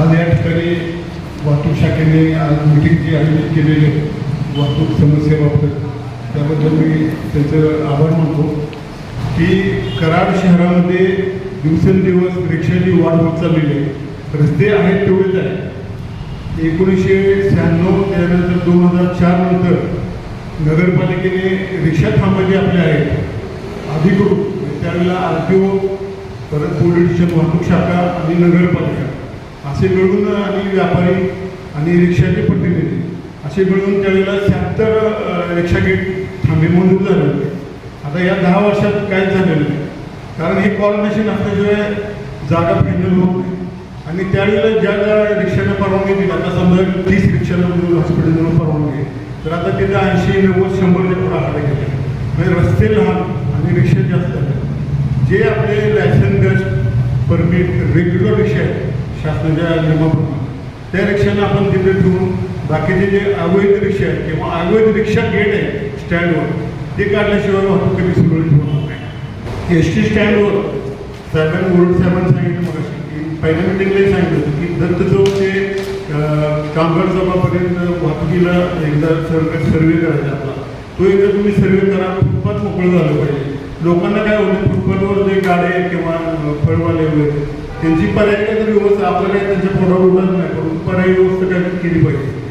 आज या ठिकाणी वाहतूक शाखेने आज मीटिंग जी आयोजित केलेली आहे वाहतूक समस्येबाबत त्याबद्दल मी त्याचं आभार मानतो. की कराड शहरामध्ये दिवसेंदिवस रिक्षाची वाढ होत चाललेली आहे. रस्ते आहेत तेवढेच आहे एकोणीसशे शहाण्णव त्यानंतर दोन हजार चार नंतर नगरपालिकेने रिक्षा थांबवली आपल्या आहेत अधिकृत म्हणजे त्यावेळेला आर टी ओ परत पोलीस स्टेशन वाहतूक शाखा आणि नगरपालिका. असे मिळून आणि व्यापारी आणि रिक्षाचे प्रतिनिधी असे मिळून त्यावेळेला शहात्तर रिक्षा गेट थांबे मंजूर झाले. होते आता या दहा वर्षात काहीच झालेलं नाही. कारण हे कॉर्डिनेशन असल्याशिवाय जागा फायनल होत नाही. आणि त्यावेळेला ज्या ज्या रिक्षाने परवानगी दिली आता समजा तीस रिक्षाला हॉस्पिटलमधून परवानगी तर आता तिथे ऐंशी नव्वद शंभरच्या पुढे आकडे गेले. म्हणजे रस्ते लहान आणि रिक्षा जास्त जे आपले लायसन गस्ट परमिट रेग्युलर रिक्षा आहेत शासनाच्या नियमाप्रमाणे त्या रिक्षांना आपण तिथे ठेवून बाकीचे जे अवैध रिक्षा आहेत किंवा अवैध रिक्षा गेट आहे स्टँडवर ते काढल्याशिवाय वाहतूक कधी सुरळीत होणार नाही. एस टी स्टँडवर साहेबांनी मुरुड साहेबांनी सांगितलं मग की पहिल्या मिटिंगलाही सांगितलं होतं की दत्त चौक ते कामगार चौकापर्यंत वाहतुकीला एकदा सर्व सर्वे करायचा आपला तो एकदा तुम्ही सर्वे करा खूपच मोकळं झालं पाहिजे. लोकांना काय होतं पर्याय काहीतरी व्यवस्था आपल्याला काही त्यांच्या पोटावर उठत नाही. पण पर्यायी व्यवस्था काय केली पाहिजे?